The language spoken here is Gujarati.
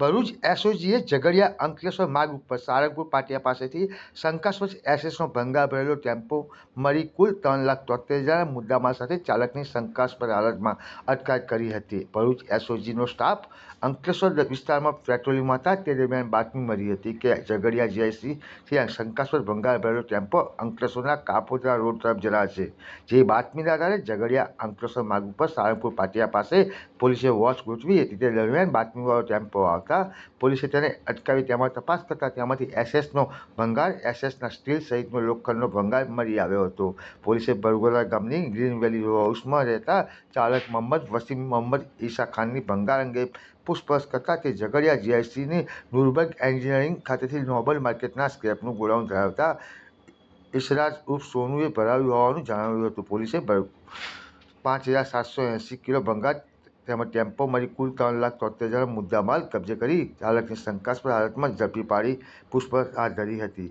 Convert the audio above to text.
ભરૂચ એસઓજીએ ઝઘડિયા અંકલેશ્વર માર્ગ ઉપર સારંગપુર પાટિયા પાસેથી શંકાસ્પદ એસએસનો ભંગાર ભરેલો ટેમ્પો મળી કુલ ત્રણ લાખ તોતેર હજારના મુદ્દામાલ સાથે ચાલકની શંકાસ્પદ હાલતમાં અટકાયત કરી હતી. ભરૂચ એસઓજીનો સ્ટાફ અંકલેશ્વર વિસ્તારમાં પેટ્રોલિંગમાં હતા તે દરમિયાન બાતમી મળી હતી કે ઝઘડિયા જીઆઈસીથી શંકાસ્પદ ભંગાર ભરેલો ટેમ્પો અંકલેશ્વરના કાપોદરા રોડ તરફ જરા છે જે બાતમીના આધારે ઝઘડિયા અંકલેશ્વર માર્ગ ઉપર સારંગપુર પાટિયા પાસે પોલીસે વોચ ગોઠવી હતી. તે દરમિયાન બાતમીવાળો ટેમ્પો આવતા પોલીસે તેને અટકાવી તેમાં તપાસ કરતા તેમાંથી એસએસનો ભંગાર, એસએસના સ્ટીલ સહિતનો લોખંડનો ભંગાર મળી આવ્યો હતો. પોલીસે બરગોલા ગામની ગ્રીન વેલી હાઉસમાં રહેતા ચાલક મોહમ્મદ વસીમ મોહમ્મદ ઈશા ખાનની ભંગાર અંગે પૂછપરછ કરતા તે ઝઘડિયા જીઆઈસીની નુરબર્ગ એન્જિનિયરિંગ ખાતેથી નોબલ માર્કેટના સ્ક્રેપનું ગોડાઉન ધરાવતા ઈશરાજ ઉર્ફ સોનુએ ભરાવ્યું હોવાનું જણાવ્યું હતું. પોલીસે પાંચ હજાર સાતસો એંસી કિલો ભંગાર તેમજ ટેમ્પો મળી કુલ ત્રણ લાખ તોતેર હજાર મુદ્દામાલ કબજે કરી ચાલકની શંકાસ્પદ હાલતમાં ઝડપી પાડી પૂછપરછ હાથ ધરી હતી.